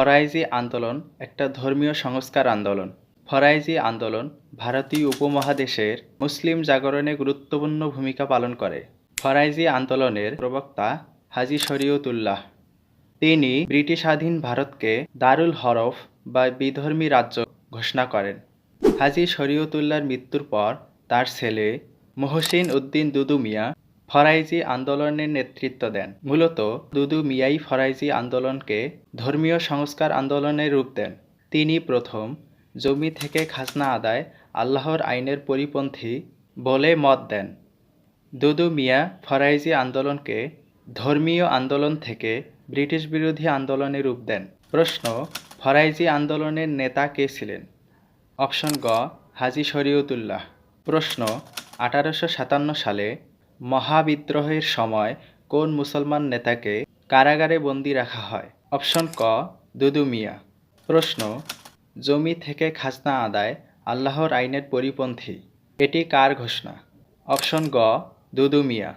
ফরাইজি আন্দোলন একটা ধর্মীয় সংস্কার আন্দোলন। ফরাইজি আন্দোলন ভারতীয় উপমহাদেশের মুসলিম জাগরণে গুরুত্বপূর্ণ ভূমিকা পালন করে। ফরাইজি আন্দোলনের প্রবক্তা হাজি শরীয়তুল্লাহ। তিনি ব্রিটিশাধীন ভারতকে দারুল হরফ বা বিধর্মী রাজ্য ঘোষণা করেন। হাজি শরীয়তুল্লাহর মৃত্যুর পর তার ছেলে মহসিন উদ্দিন দুদু মিয়া ফরাইজি আন্দোলনের নেতৃত্ব দেন। মূলত দুদু মিয়াই ফরাইজি আন্দোলনকে ধর্মীয় সংস্কার আন্দোলনের রূপ দেন। তিনি প্রথম জমি থেকে খাজনা আদায় আল্লাহর আইনের পরিপন্থী বলে মত দেন। দুদু মিয়া ফরাইজি আন্দোলনকে ধর্মীয় আন্দোলন থেকে ব্রিটিশ বিরোধী আন্দোলনে রূপ দেন। প্রশ্ন, ফরাইজি আন্দোলনের নেতা কে ছিলেন? অপশন গ, হাজি শরীয়তুল্লাহ। প্রশ্ন, আঠারোশো সাতান্ন সালে মহাবিদ্রোহের সময় কোন মুসলমান নেতাকে কারাগারে বন্দি রাখা হয়? অপশন ক, দুদু মিয়া। প্রশ্ন, জমি থেকে খাজনা আদায় আল্লাহর আইনের পরিপন্থী, এটি কার ঘোষণা? অপশন গ, দুদু মিয়া।